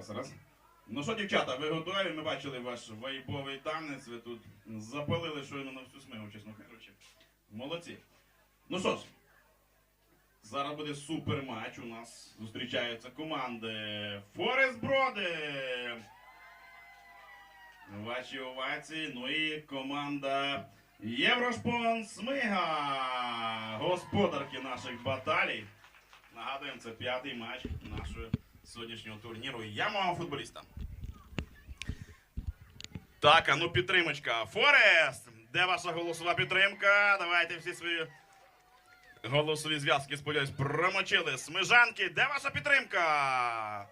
Раз, раз. Ну що, дівчата, ви готові? Ми бачили ваш вайбовий танець. Ви тут запалили щойно на всю смигу, чесно кажучи. Молодці. Ну що ж, зараз буде супер матч. У нас зустрічаються команди Форест Броди. Ваші овації. Ну і команда Єврошпон Смига. Господарки наших баталій. Нагадуємо, це п'ятий матч нашого сьогоднішнього турніру. Я мого футболіста. Так, а ну підтримочка. Форест! Де ваша голосова підтримка? Давайте всі свої голосові зв'язки, сподіваюсь, промочили. Смижанки, де ваша підтримка?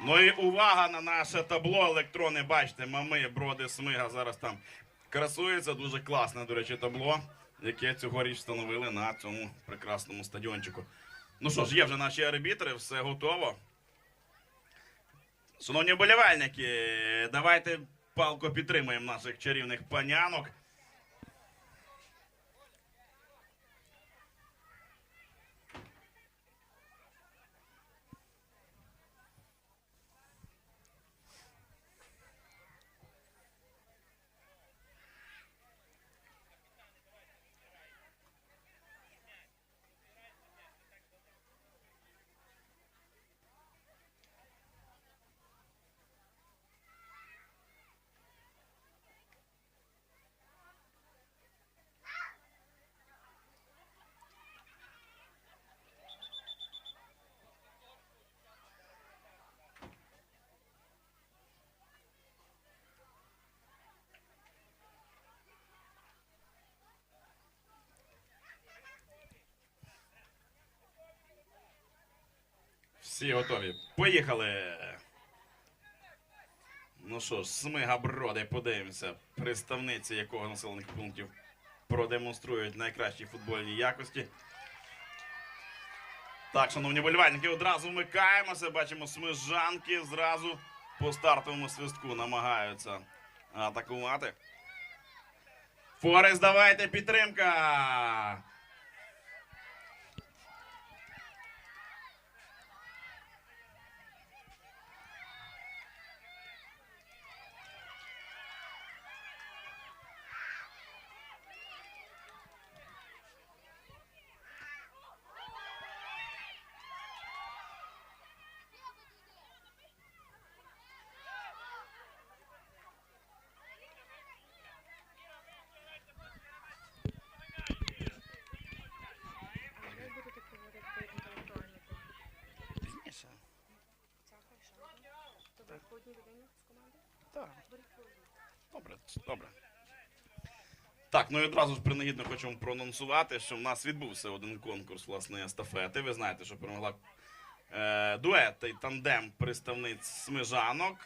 Ну і увага на наше табло електронне. Бачите, мами, броди, смига зараз там красується. Дуже класне, до речі, табло, яке цьогоріч встановили на цьому прекрасному стадіончику. Ну що ж, є вже наші арбітри, все готово. Шановні болівальники, давайте палко підтримуємо наших чарівних панянок. Всі готові. Поїхали. Ну що ж, смига броди, подивимося, представниці якого населених пунктів продемонструють найкращі футбольні якості. Так, шановні болівальники, одразу вмикаємося. Бачимо, смижанки зразу по стартовому свистку намагаються атакувати. Форест, давайте підтримка! А ви будете проводити інтелектуальний Пізніше. Це хорошо. То ви по одній людині з команди? Так. Беріть по одній. Добре. Так, ну і одразу ж принагідно хочемо проанонсувати, що в нас відбувся один конкурс власне естафети. Ви знаєте, що перемогла е, дует і тандем представниць смижанок.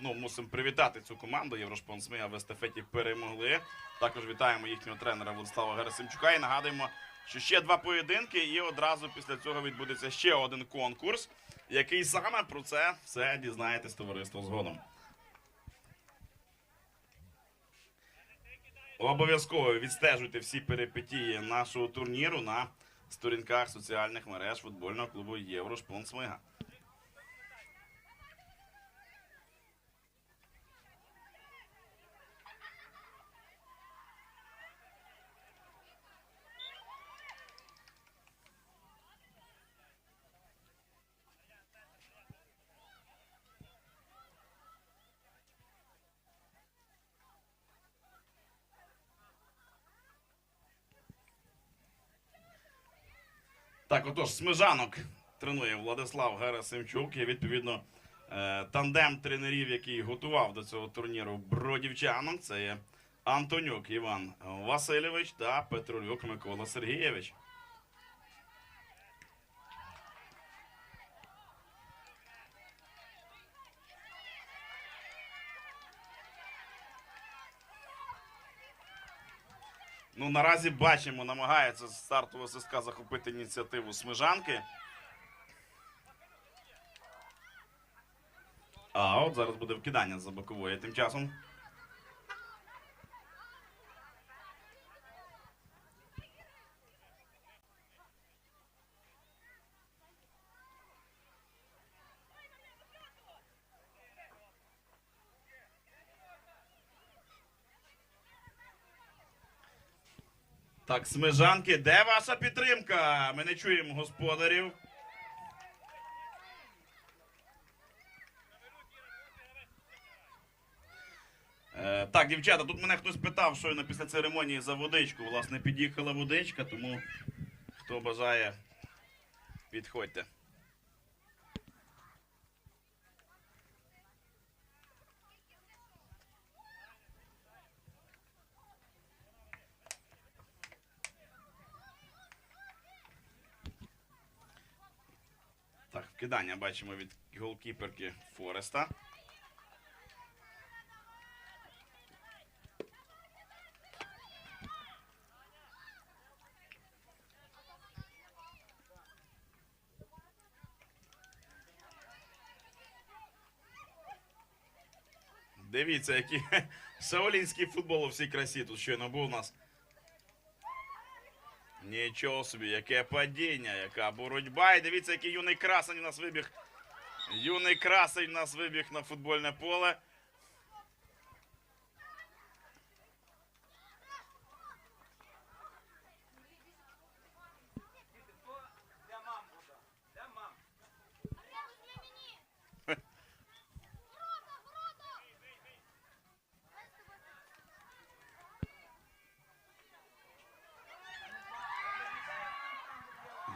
Ну, мусимо привітати цю команду. Єврошпон Смига в естафеті перемогли. Також вітаємо їхнього тренера Владислава Герасимчука і нагадуємо, що ще два поєдинки, і одразу після цього відбудеться ще один конкурс. Який саме про це все дізнаєтесь товариство згодом. Обов'язково відстежуйте всі перипетії нашого турніру на сторінках соціальних мереж футбольного клубу Єврошпон Так, отож, смижанок тренує Владислав Герасимчук і відповідно е, тандем тренерів, який готував до цього турніру бродівчанок. Це є Антонюк Іван Васильович та Петролюк Микола Сергійович. Ну, наразі бачимо, намагається стартова ССК захопити ініціативу Смижанки. А от зараз буде вкидання за бокової тим часом. Так, смежанки, де ваша підтримка? Ми не чуємо господарів. Е, так, дівчата, тут мене хтось питав, щойно після церемонії за водичку. Власне, під'їхала водичка, тому хто бажає, підходьте. Так, вкидання бачимо від голкіперки Фореста. Дивіться, який саулінський футбол у всій красі тут щойно був у нас. Нічого собі, яке падіння, яка боротьба. І дивіться, який юний красень у нас вибіг. Юний красень у нас вибіг на футбольне поле.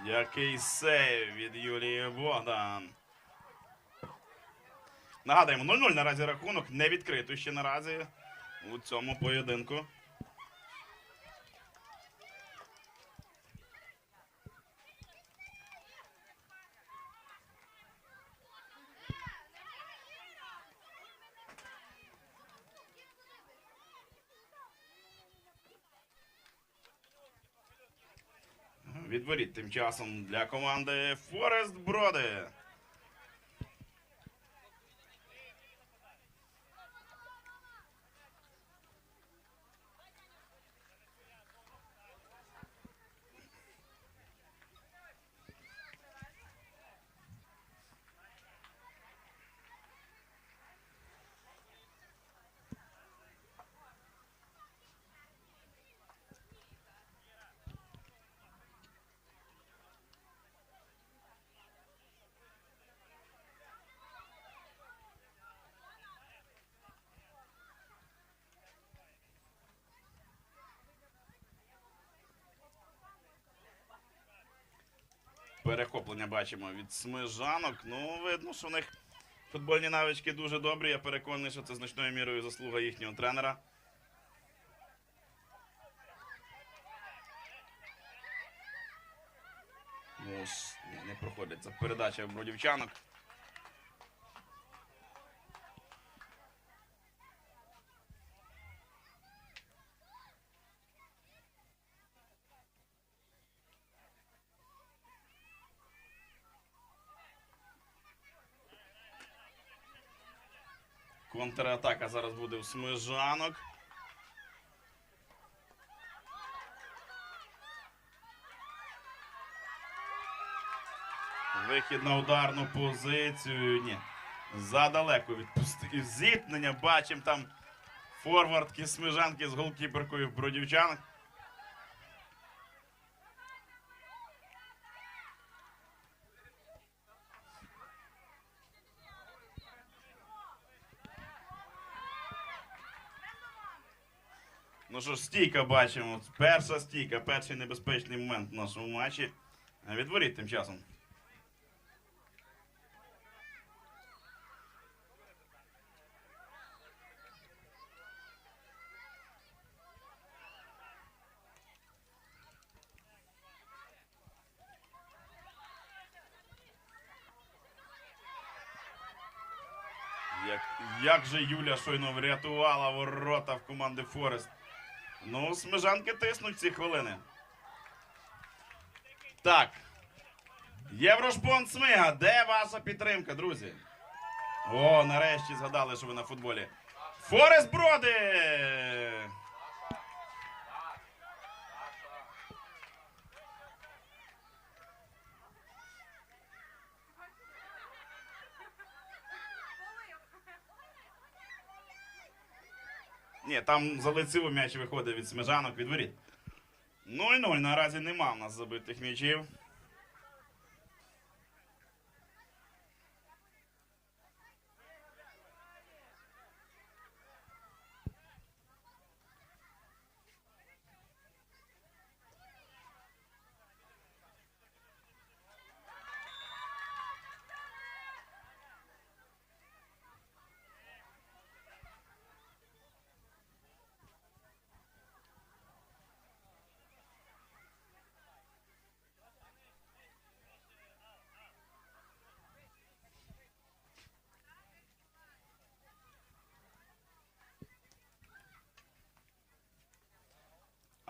Який сейв від Юлії Богдан. Нагадаємо, 0-0 наразі рахунок не відкрито ще наразі у цьому поєдинку. Тим часом для команди Форест Броди. Перехоплення бачимо від смежанок. Ну, видно, що в них футбольні навички дуже добрі. Я переконаний, що це значною мірою заслуга їхнього тренера. Ну, не проходить. Це передача бродівчанок. Контратака зараз буде у Смижанок. Вихід на ударну позицію. Ні. Задалеко відпустив зіткнення. Бачимо там форвардки смежанки з голкіперкою бродівчанок. Ну що ж, стійка бачимо. Перша стійка, перший небезпечний момент в нашому матчі. Відворіть тим часом. Як, як же Юля щойно врятувала ворота в команди Форест. Ну, смежанки тиснуть ці хвилини. Так. Єврошпон Смига, де ваша підтримка, друзі? О, нарешті згадали, що ви на футболі. Форест Броди! Ні, там залетів м'яч виходить від смежанок від воріт. 0-0 наразі нема в нас забитих м'ячів.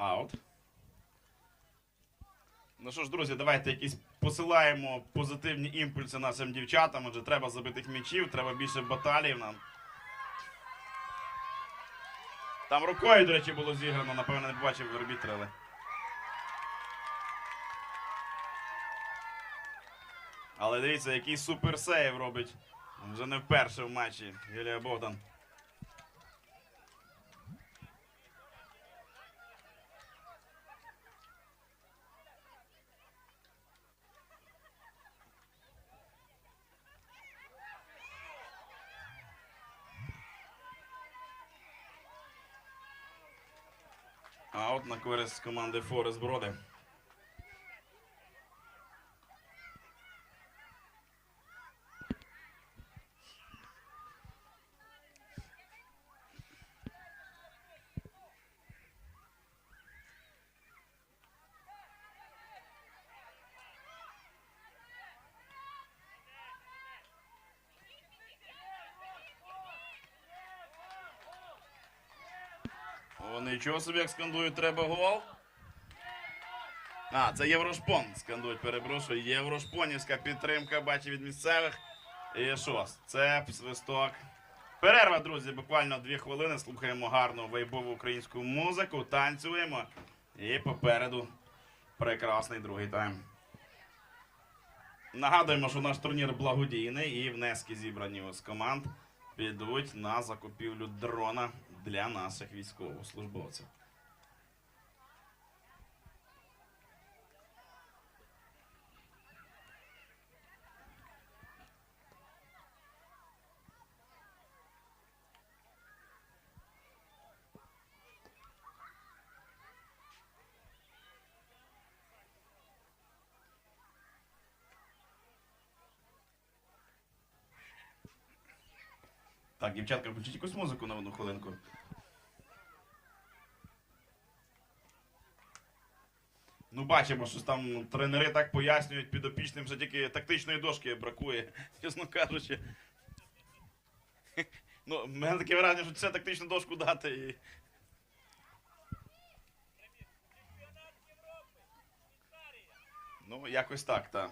Аут. Ну що ж, друзі, давайте якісь посилаємо позитивні імпульси нашим дівчатам, адже треба забитих м'ячів, треба більше баталів нам. Там рукою, до речі, було зіграно, напевно, не побачив арбітри, але. Але дивіться, який суперсейв робить. Вже не вперше в матчі Юлія Богдан. Аут на користь команди Форест Броди. О, нічого собі, як скандують, треба гол. А, це Єврошпон скандують, перепрошую. Єврошпонівська підтримка, бачу від місцевих. І що? Це свисток. Перерва, друзі, буквально дві хвилини. Слухаємо гарну вайбову українську музику, танцюємо. І попереду прекрасний другий тайм. Нагадуємо, що наш турнір благодійний і внески зібрані з команд підуть на закупівлю дрона для наших військовослужбовців. Так, дівчатка, включіть якусь музику на одну хвилинку. Ну, бачимо, що там тренери так пояснюють підопічним, що тільки тактичної дошки бракує, чесно кажучи. Ну, мене таке враження, що це тактичну дошку дати і. Ну, якось так, так.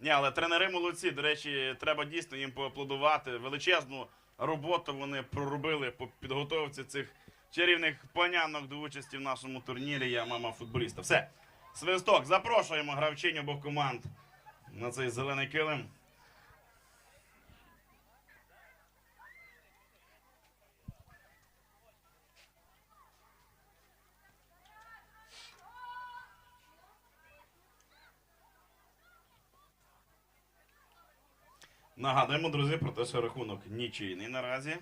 Ні, але тренери молодці. До речі, треба дійсно їм поаплодувати. Величезну роботу вони проробили по підготовці цих чарівних панянок до участі в нашому турнірі. Я мама футболіста. Все. Свисток, запрошуємо гравчинь обох команд на цей зелений килим. Нагадуємо, друзі, про те, що рахунок нічийний наразі.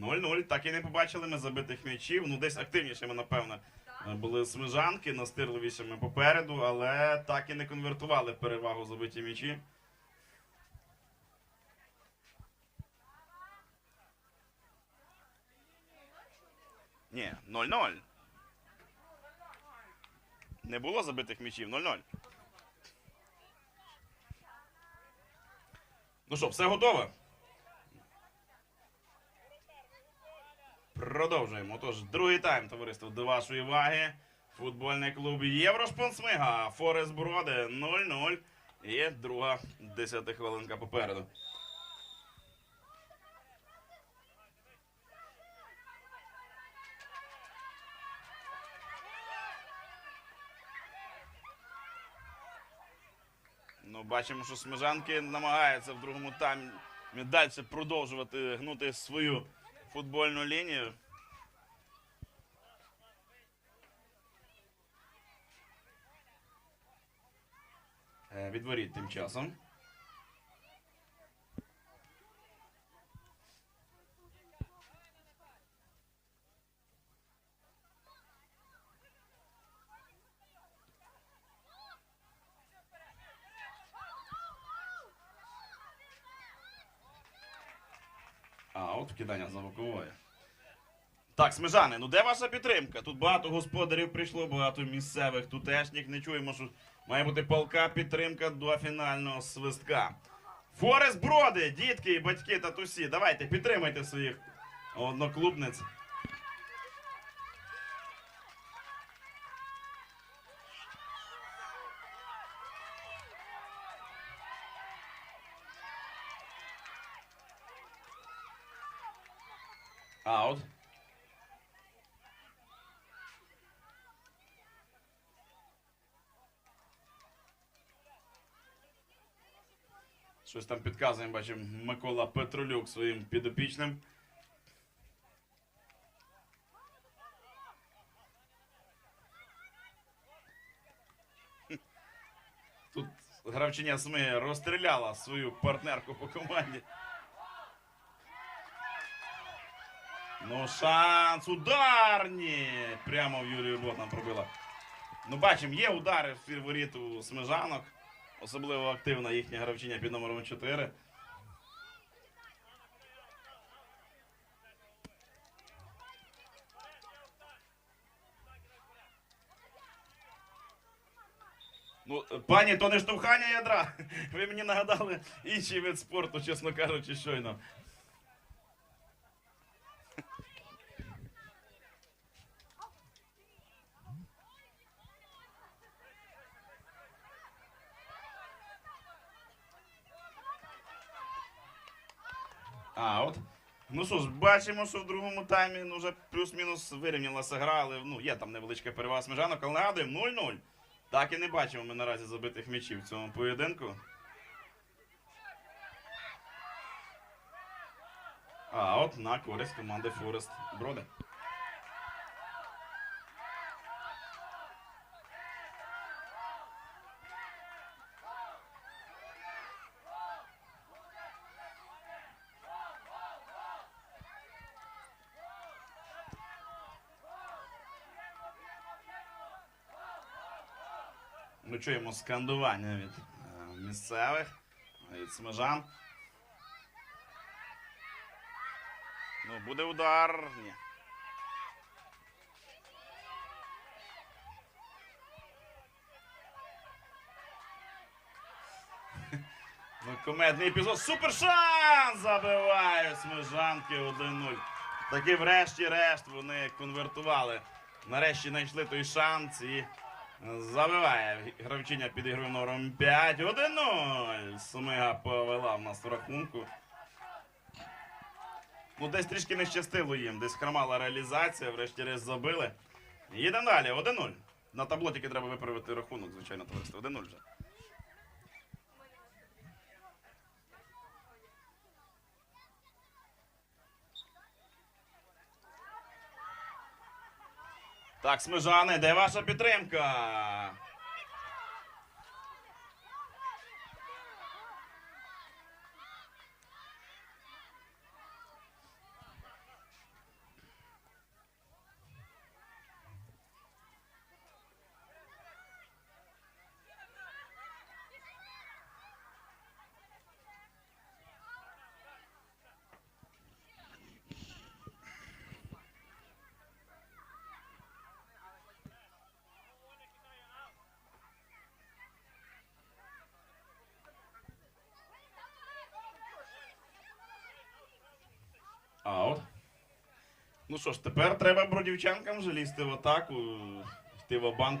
0-0. Так і не побачили ми забитих м'ячів. Ну, десь активнішими, напевно, були смежанки, настирливішими попереду, але так і не конвертували перевагу забиті м'ячі. Ні, 0-0. Не було забитих м'ячів 0-0. Ну що, все готово? Продовжуємо. Тож, другий тайм, товариство, до вашої уваги. Футбольний клуб Єврошпонсмига. Форест Броди 0-0. І друга десятихвилинка попереду. Ми Бачимо, що Смежанки намагаються в другому таймі далі продовжувати гнути свою футбольну лінію. Е, Відворіть тим часом. Так, смежани, ну де ваша підтримка? Тут багато господарів прийшло, багато місцевих тутешніх. Не чуємо, що має бути палка підтримка до фінального свистка. Форест Броди, дітки, і батьки, татусі, давайте підтримайте своїх одноклубниць. Аут. Щось там підказує, бачимо, Микола Петролюк своїм підопічним. Тут гравчиня СМИ розстріляла свою партнерку по команді. Ну, шанс ударні! Прямо в Юрію Ботна пробила. Ну, бачимо, є удари в воріт у смежанок. Особливо активна їхня гравчиня під номером 4. Ну, пані, то не штовхання ядра. Ви мені нагадали інший вид спорту, чесно кажучи, щойно. Аут. Ну що ж, бачимо, що в другому таймі ну, вже плюс-мінус вирівнялася гра, але ну, є там невеличка перевага смежанок, але нагадуємо 0-0. Так і не бачимо ми наразі забитих м'ячів в цьому поєдинку. А от на користь команди Форест Броди. Чуємо скандування від е, місцевих, від смежан. Ну, буде удар. Ні. Ну, комедний епізод. Супер шанс! Забивають смежанки 1-0. Таки врешті-решт вони конвертували. Нарешті знайшли той шанс і забиває гравчиня під ігровим номером 5. 1-0. Сумига повела в нас в рахунку. Ну, десь трішки не щастило їм, десь хромала реалізація, врешті-решт забили. Їдемо далі, 1-0. На табло тільки треба виправити рахунок, звичайно, товариство. 1-0 вже. Так, смежани, де ваша підтримка? Аут. Ну що ж, тепер треба бродівчанкам вже в атаку, йти в банк.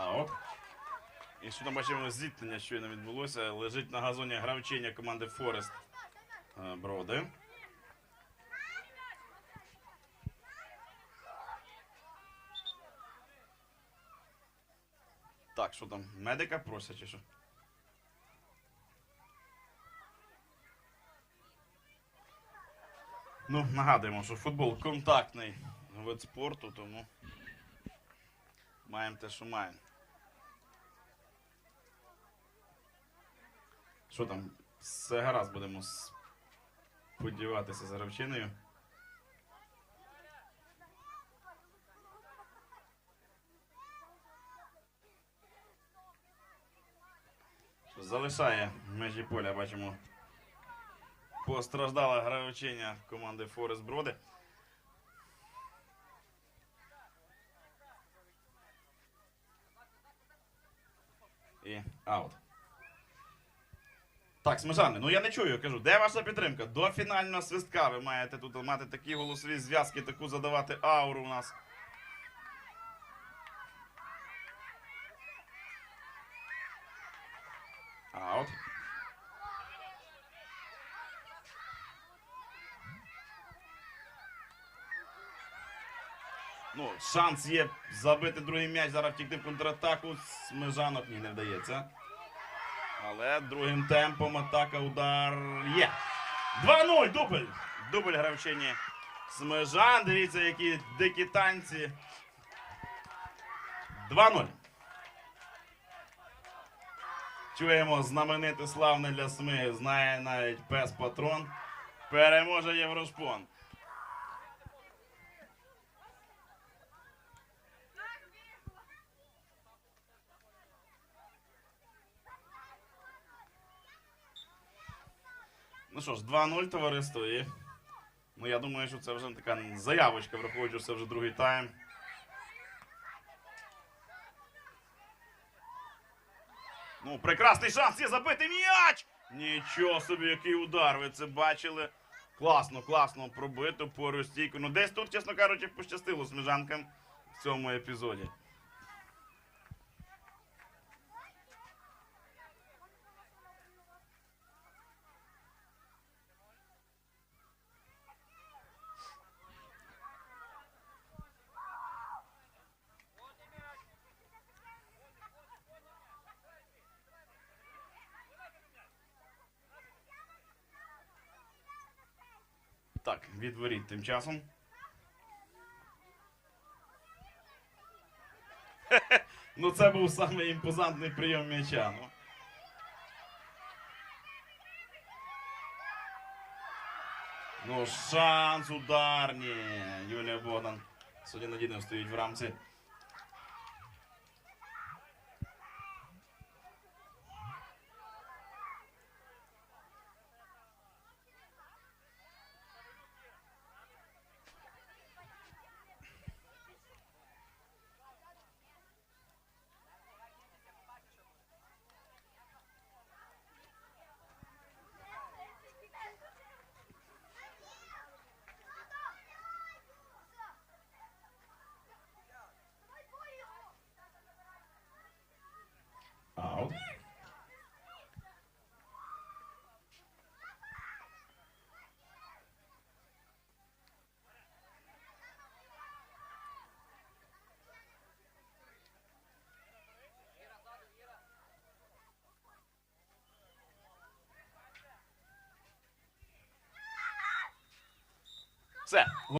Аут. І що там бачимо зіткнення щойно відбулося. Лежить на газоні гравчиня команди Форест е, Броди. Так, що там? Медика просять чи що? Ну, нагадуємо, що футбол контактний вид спорту, тому маємо те, що маємо. Що там? Все гаразд будемо сподіватися за гравчиною. Залишає межі поля, бачимо. Постраждала гравчиня команди Форест Броди. І аут. Так, Смежани, ну я не чую, кажу, де ваша підтримка? До фінального свистка ви маєте тут мати такі голосові зв'язки, таку задавати ауру у нас. Аут. Ну, шанс є забити другий м'яч, зараз втікти в контратаку. Смежанок ні не вдається. Але другим темпом атака удар є. 2-0, дубль. Дубль гравчині Смежан. Дивіться, які дикі танці. 2-0. Чуємо знамените славне для СМИ. Знає навіть пес патрон. Переможе Єврошпон. Ну що ж, 2-0 товариство і. Ну я думаю, що це вже така заявочка, враховуючи, що це вже другий тайм. Ну, прекрасний шанс є забити м'яч! Нічого собі, який удар, ви це бачили. Класно, класно пробито по. Ну, десь тут, чесно кажучи, пощастило сміжанкам в цьому епізоді. Так, відворіть тим часом. Ну, це був саме імпозантний прийом м'яча. Ну. Ну, шанс ударні. Юлія Богдан сьогодні надійно стоїть в рамці. Все.